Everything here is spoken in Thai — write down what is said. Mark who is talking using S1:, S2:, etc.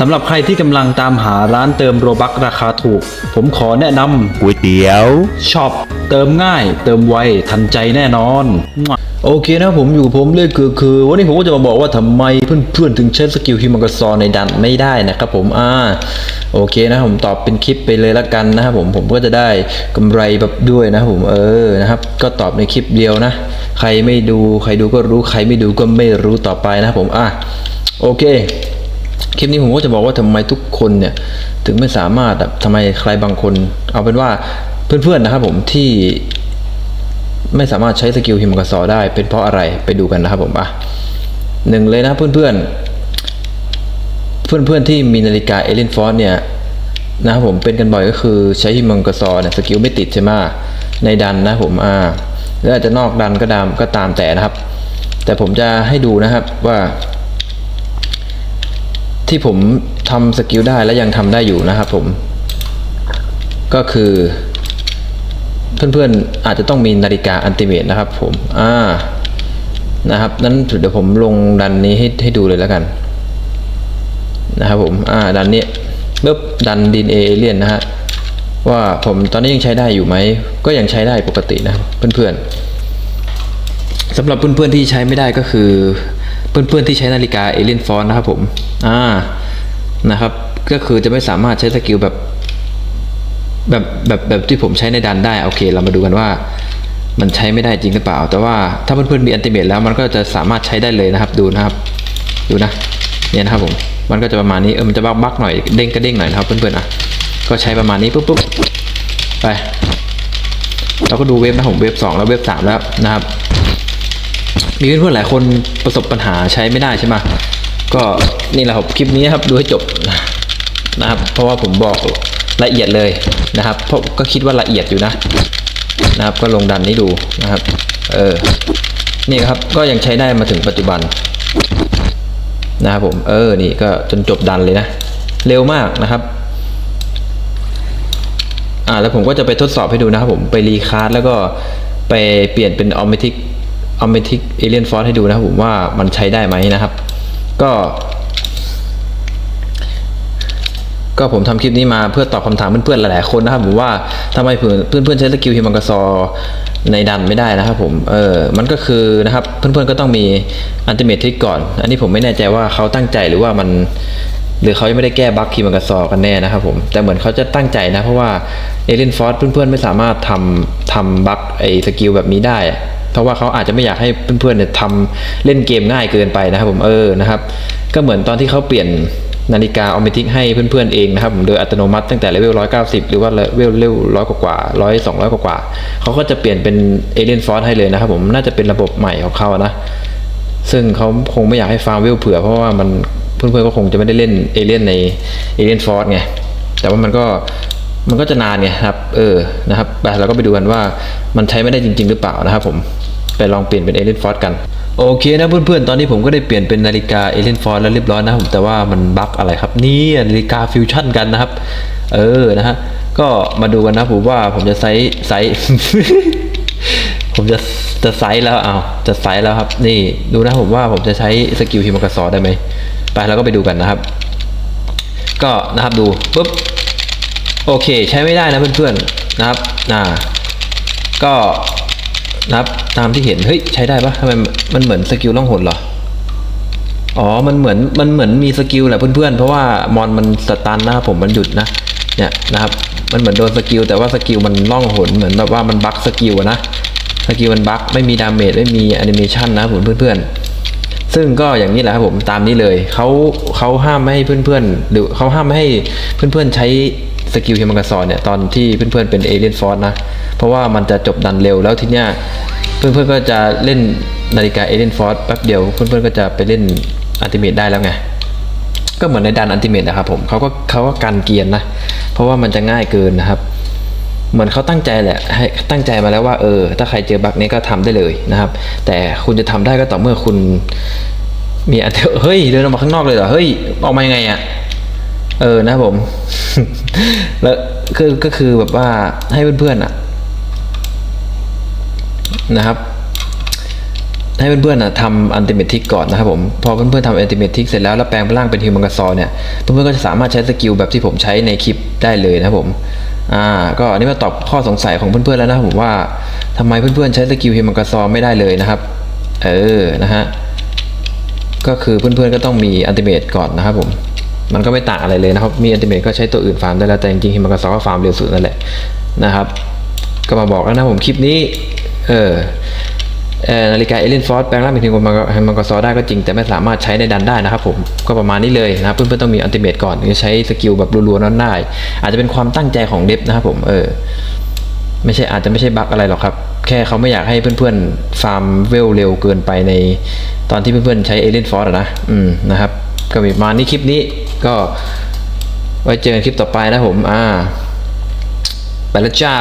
S1: สำหรับใครที่กำลังตามหาร้านเติมโรบักราคาถูก ผมขอแนะน
S2: ก๋วยเตี๋ยวำ
S1: ช็อปเติมง่าย เติมไวทันใจแน่นอนโอเคนะผมอยู่ผมเลยคือคือวันนี้ผมก็จะมาบอกว่าทำไมเพื่อนๆถึงใช้สกิลฮิมังกซอในดันไม่ได้นะครับผมอ่าโอเคนะผมตอบเป็นคลิปไปเลยละกันนะครับผมผมก็จะได้กำไรแบบด้วยนะครับผมเออนะครับ ก็ตอบในคลิปเดียวนะ ใครไม่ดูใครดูก็รู้ใครไม่ดูก็ไม่รู้ต่อไปนะครับผมอะโอเค คลิปนี้ผมก็จะบอกว่าทำไมทุกคนเนี่ยถึงไม่สามารถแบบทำไมใครบางคน เอาเป็นว่าเพื่อนๆนะครับผมที่ไม่สามารถใช้สกิลฮิมกสอได้ เป็นเพราะอะไรไปดูกันนะครับผมอะหนึ่งเลยนะเพื่อนๆ เพื่อนๆที่มีนาฬิกาเอเลนฟอร์เนี่ยนะครับผมเป็นกันบ่อยก็คือใช้ฮิมกสอเนี่ยสกิลไม่ติดใช่ไหมในดันนะผมอ่าหรืออาจจะนอกดันก็ตามก็ตามแต่นะครับ แต่ผมจะให้ดูนะครับว่า ที่ผมทำสกิลได้และยังทำได้อยู่นะครับผม ก็คือ เพื่อนๆอาจจะต้องมีนาฬิกาอันติเมตนะครับผม อ่านะครับนั้นเดี๋ยวผมลงดันนี้ให้ให้ดูเลยแล้วกัน นะครับผม อ่า ดันนี้ปึ๊บดันดินเอเลียนนะฮะว่าผมตอนนี้ยังใช้ได้อยู่ไหม ก็ยังใช้ได้ปกตินะเพื่อนๆสำหรับเพื่อนๆที่ใช้ไม่ได้ก็คือ เพื่อนๆที่ใช้นาฬิกาเอเลียนฟอนนะครับผมอ่านะครับ ก็คือจะไม่สามารถใช้สกิลแบบแบบแบบแบบที่ผมใช้ในดันได้โอเค เรามาดูกันว่า มันใช้ไม่ได้จริงหรือเปล่า แต่ว่าถ้าเพื่อนๆมีอันติเมตแล้วมันก็จะสามารถใช้ได้เลยนะครับ ดูนะครับ ดูนะเนี่ยนะครับผมมันก็จะประมาณนี้เออมันจะบักบักหน่อยเด้งกระเด้งหน่อยนะครับเพื่อนๆอะก็ใช้ประมาณนี้ปุ๊บปุ๊บไปเราก็ดูเว็บนะผมเว็บสองแล้วเว็บสามแล้วนะครับ มีเพื่อนๆหลายคนประสบปัญหาใช้ไม่ได้ใช่ไหมก็นี่แหละครับคลิปนี้ครับดูให้จบนะครับ เพราะว่าผมบอกละเอียดเลยนะครับ เพราะก็คิดว่าละเอียดอยู่นะนะครับ ก็ลงดันนี้ดูนะครับ เออนี่ครับก็ยังใช้ได้มาถึงปัจจุบันนะครับผมเออนี่ก็จนจบดันเลยนะเร็วมากนะครับอ่าแล้วผมก็จะไปทดสอบให้ดูนะครับผมไปรีคาร์ดแล้วก็ไปเปลี่ยนเป็นออมเมทิก ออมเมทิกเอเลียนฟอสให้ดูนะครับผมว่ามันใช้ได้ไหมนะครับ ก็ ก็ผมทำคลิปนี้มาเพื่อตอบคำถามเพื่อนๆหลายๆคนนะครับผมว่าทำไมเพื่อนๆใช้สกิลฮิมังกซอในดันไม่ได้นะครับผม เออ มันก็คือนะครับ เพื่อนๆก็ต้องมีอันติเมททริกก่อน อันนี้ผมไม่แน่ใจว่าเขาตั้งใจหรือว่ามัน หรือเขายังไม่ได้แก้บั๊กฮิมังกซอกันแน่นะครับผม แต่เหมือนเขาจะตั้งใจนะ เพราะว่าเอเลนฟอสเพื่อนๆไม่สามารถทำทำบั๊กไอ้สกิลแบบนี้ได้ เพราะว่าเขาอาจจะไม่อยากให้เพื่อนๆเนี่ยทำเล่นเกมง่ายเกินไปนะครับผมเออนะครับ ก็เหมือนตอนที่เขาเปลี่ยนนาฬิกาออมเมติกให้เพื่อนๆเองนะครับผมโดยอัตโนมัติตั้งแต่เลเวล190 หรือว่าเลเวลเลเวลร้อยกว่าร้อยสองร้อยกว่าเขาก็จะเปลี่ยนเป็นเอเลนฟอสให้เลยนะครับผมน่าจะเป็นระบบใหม่ของเขานะ ซึ่งเขาคงไม่อยากให้ฟาร์มเวลเผื่อ เพราะว่ามันเพื่อนๆก็คงจะไม่ได้เล่นเอเลียนในเอเลียนฟอร์ไงแต่ว่ามันก็ มันก็จะนานไงครับ เออ นะครับ ไปเราก็ไปดูกันว่ามันใช้ไม่ได้จริง ๆ หรือเปล่านะครับผม ไปลองเปลี่ยนเป็นเอเลียนฟอร์กัน โอเคนะเพื่อนๆ ตอนนี้ผมก็ได้เปลี่ยนเป็นนาฬิกาเอเลียนฟอร์แล้วเรียบร้อยนะผมแต่ว่ามันบั๊กอะไรครับ นี่นาฬิกาฟิวชั่นกันนะครับ เออ นะฮะ ก็มาดูกันนะผมว่าผมจะไซส์ไซส์ผมจะจะไซส์แล้วเอาจะไซส์แล้วครับ นี่ดูนะผมว่าผมจะใช้สกิลฮิมกสอได้ไหมไปแล้วก็ไปดูกันนะครับ ก็นะครับดูปุ๊บ โอเคใช้ไม่ได้นะเพื่อนๆนะครับอ่าก็นะครับตามที่เห็นเฮ้ยใช้ได้ปะทำไมมันเหมือนสกิลล่องหนเหรออ๋อมันเหมือนมันเหมือนมีสกิลแหละเพื่อนๆเพราะว่ามอนมันสตันนะครับผมมันหยุดนะเนี่ยนะครับมันเหมือนโดนสกิลแต่ว่าสกิลมันล่องหนเหมือนแบบว่ามันบั๊กสกิลอะนะสกิลมันบั๊กไม่มีดาเมจไม่มีแอนิเมชันนะผมเพื่อนๆ ซึ่งก็อย่างนี้แหละครับผมตามนี้เลยเขาเขาห้ามไม่ให้เพื่อนๆ หรือเขาห้ามไม่ให้เพื่อนๆใช้ สกิลเฮมังกาซอนเนี่ยตอนที่เพื่อนๆเป็นเอเลียนฟอร์นะ เพราะว่ามันจะจบดันเร็วแล้วทีเนี้ยเพื่อนๆก็จะเล่นนาฬิกาเอเลียนฟอร์แป๊บเดียวเพื่อนๆก็จะไปเล่นอันติเมตได้แล้วไงก็เหมือนในดันอันติเมตนะครับผมเขาก็เขาก็กันเกียร์นะ เพราะว่ามันจะง่ายเกินนะครับเหมือนเขาตั้งใจแหละให้ตั้งใจมาแล้วว่าเออ ถ้าใครเจอบั๊กนี้ก็ทำได้เลยนะครับ แต่คุณจะทำได้ก็ต่อเมื่อคุณ มีอันเฮ้ยเดินออกมาข้างนอกเลยเหรอเฮ้ยออกมายังไงอะเออนะผม แล้วคือก็คือแบบว่าให้เพื่อนๆอะนะครับ ให้เพื่อนๆนะทำอันติเมทิกก่อนนะครับผม พอเพื่อนๆทำอันติเมทิกเสร็จแล้วแล้วแปลงร่างเป็นฮิวมังกซอเนี่ย เพื่อนๆก็จะสามารถใช้สกิลแบบที่ผมใช้ในคลิปได้เลยนะครับผมอ่าก็อันนี้มาตอบข้อสงสัยของเพื่อนๆแล้วนะผมว่าทำไมเพื่อนๆใช้สกิลฮิวมังกซอไม่ได้เลยนะครับ เออนะฮะก็คือเพื่อนๆก็ต้องมีอันติเมตก่อนนะครับผม มันก็ไม่ต่างอะไรเลยนะครับ มีอันติเมตก็ใช้ตัวอื่นฟาร์มได้แล้ว แต่จริงๆฮิมังกซอก็ฟาร์มเร็วสุดนั่นแหละนะครับ ก็มาบอกแล้วนะผมคลิปนี้ เออนาฬิกาเอลินฟอร์แปลงร่างเป็นทีมมังกรมังกรซอได้ก็จริงแต่ไม่สามารถใช้ในดันได้นะครับผมก็ประมาณนี้เลยนะครับเพื่อนๆต้องมีอันติเมตก่อนถึงจะใช้สกิลแบบรัวๆนั้นได้ อาจจะเป็นความตั้งใจของเดฟนะครับผมเออไม่ใช่อาจจะไม่ใช่บั๊กอะไรหรอกครับ แค่เขาไม่อยากให้เพื่อนๆฟาร์มเวลเร็วเกินไปในตอนที่เพื่อนๆใช้เอเลนฟอร์นะอืมนะครับ ก็มีมานี่คลิปนี้ก็ไว้เจอกันคลิปต่อไปนะผม อ่า ไปแล้วจ้า